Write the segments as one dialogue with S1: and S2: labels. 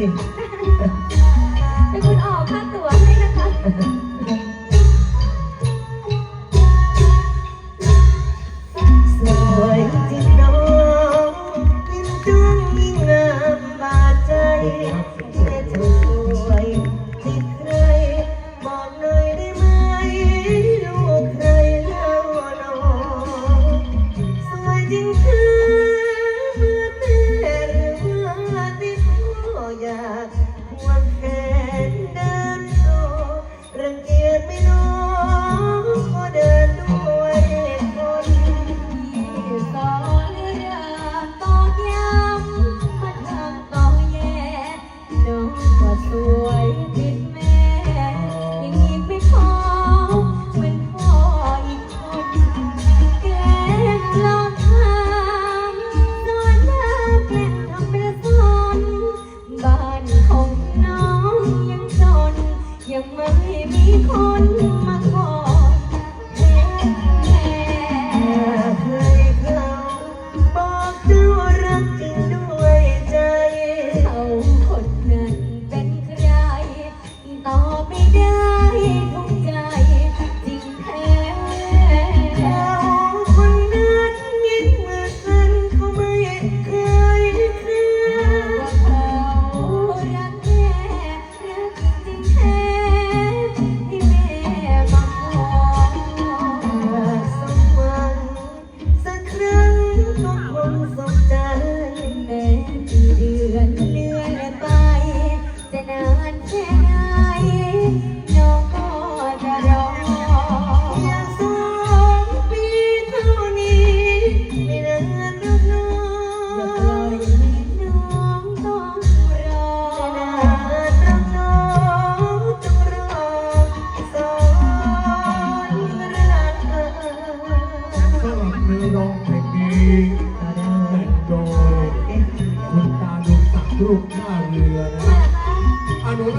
S1: สิ
S2: เป็คุณออกค่าตั๋วให้นะคะ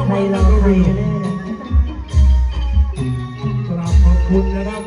S1: ใครรอใค
S2: รกั
S1: น
S2: แน่เกรา
S3: บขอบคุณนะครับ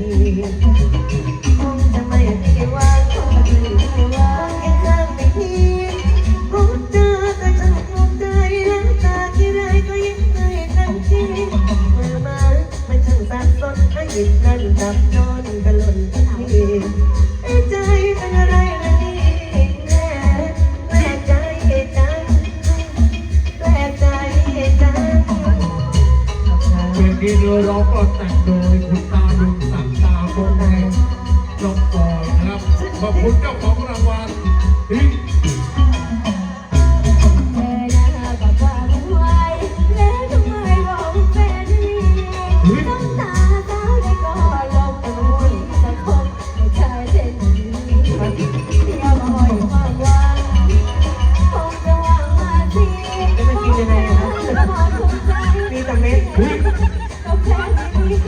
S3: Thank you.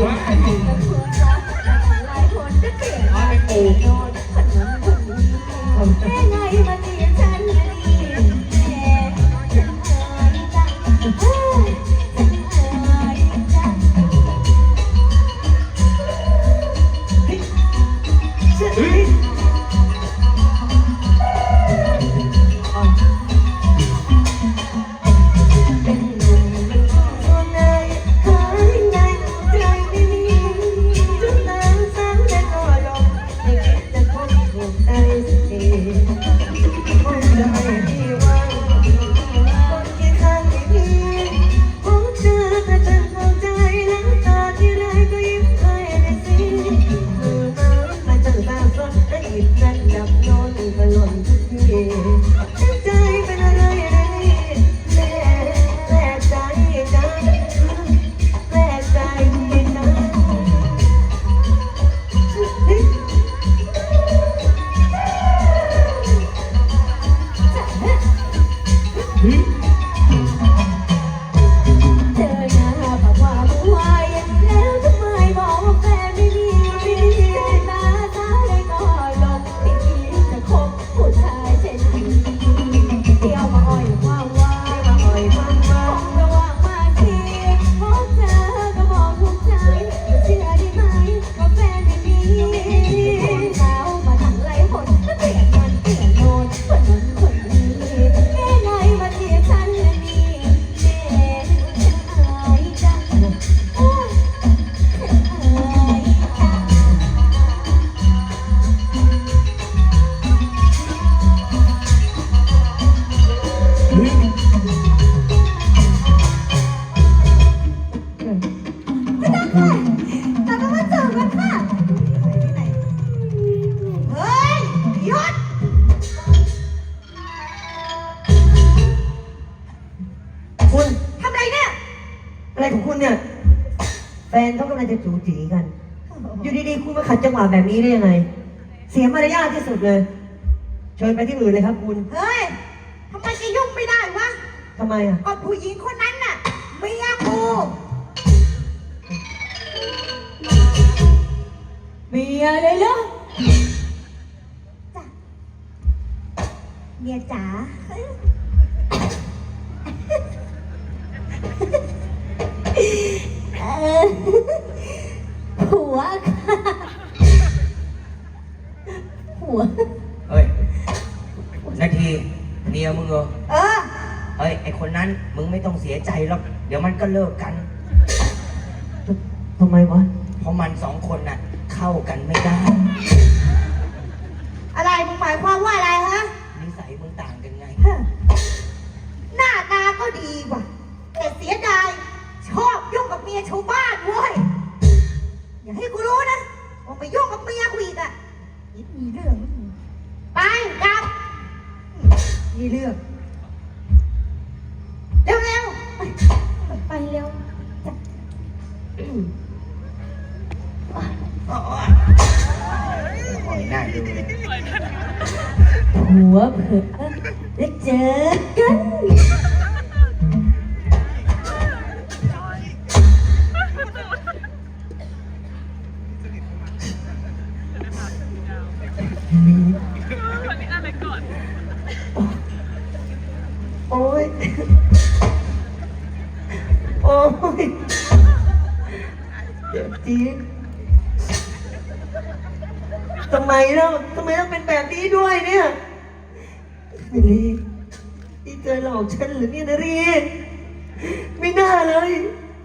S3: ว้า
S1: วหลายคนจะเกลีย
S3: ด
S2: โด
S3: นขนม
S2: ถุง จะจูจีกัน
S3: อยู่ดีๆ คุณมาขัดจังหวะแบบนี้ได้ยังไง เสียมารยาทที่สุดเลย เชิญไปที่อื่นเลยครับคุณ
S4: เฮ้ยทำไมจะยุ่งไม่ได้วะ
S3: ทำไมอะ
S4: ก็ผู้หญิงคนนั้นน่ะเมียกู
S2: เมียเลยเหรอ
S4: เมียจ๋า
S2: วค่ะผัว
S5: เฮ้ย นาทีเมียมึงเหรอ
S4: เออ
S5: เฮ้ย ไอคนนั้นมึงไม่ต้องเสียใจหรอก เดี๋ยวมันก็เลิกกัน
S3: ทำไมวะ
S5: เพราะมันสองคนน่ะ เข้ากันไม่ได้
S4: อะไรมึงหมายความว่าอะไรฮะ
S5: นิสัยมึงต่างกันไง
S4: ฮะหน้าตาก็ดีว่ะแต่เสียดายชอบยุ่งกับเมียชาวบ้านเว้ย อย่าให้กูรู้นะว่าไปยุ่งกับเมียกูอีกอะ ยิ่มีเรื่องไปกลับมีเรื่องเร็วเร็วๆ
S2: ไปเร็ว
S5: โอ้ยน่าดูเลย
S2: ผัวเผื่อได้เจอกัน
S3: โอ้ยเจ็บจี๊ดทำไมเล่าทำไมต้องเป็นแบบนี้ด้วยเนี่ยนารีนี่เธอหลอกฉันหรือเนี่ยนารีไม่น่าเลย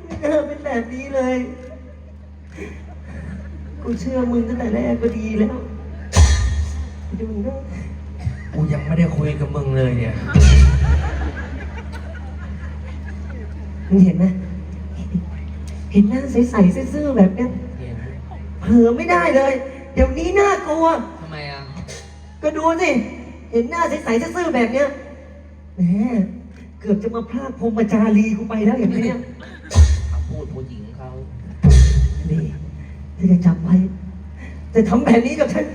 S3: ไม่น่าเป็นแบบนี้เลย กูเชื่อมึงตั้งแต่แรกก็ดีแล้วดูนะ
S5: กูยังไม่ได้คุยกับมึงเลยเนี่ย
S3: มึงเห็นไหมเห็นหน้าใสๆซื่อๆแบบเนี้ย
S5: เห็น
S3: เผลอไม่ได้เลย เดี๋ยวนี้น่ากลัว
S5: ทำไมอะ
S3: ก็ดูสิ เห็นหน้าใสๆซื่อๆแบบเนี้ยแหมเกือบจะมาพลาดพรหมจารีกูไปแล้วอย่างเนี้ย
S5: คำพูดผู้หญิงเขา
S3: นี่เธอจะจำไว้จะทำแบบนี้กับฉัน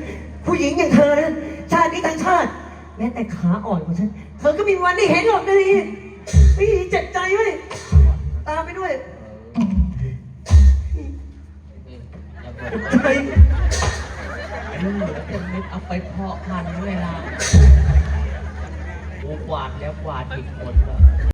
S3: ผู้หญิงอย่างเธอนะ ชาตินี้ทั้งชาติ แม้แต่ขาอ่อนของฉัน เธอก็มีวันได้เห็นหรอกนะนี่นี่เจ็บใจเว้ย ตามไปด้วย
S5: อย่าบ่น
S3: ใจ
S5: ไเห
S4: ลือเต็มเม็ดเอาไปเพาะพันธุ์เวลากูกวาดแล้วกวาดอีกหมดแล้ว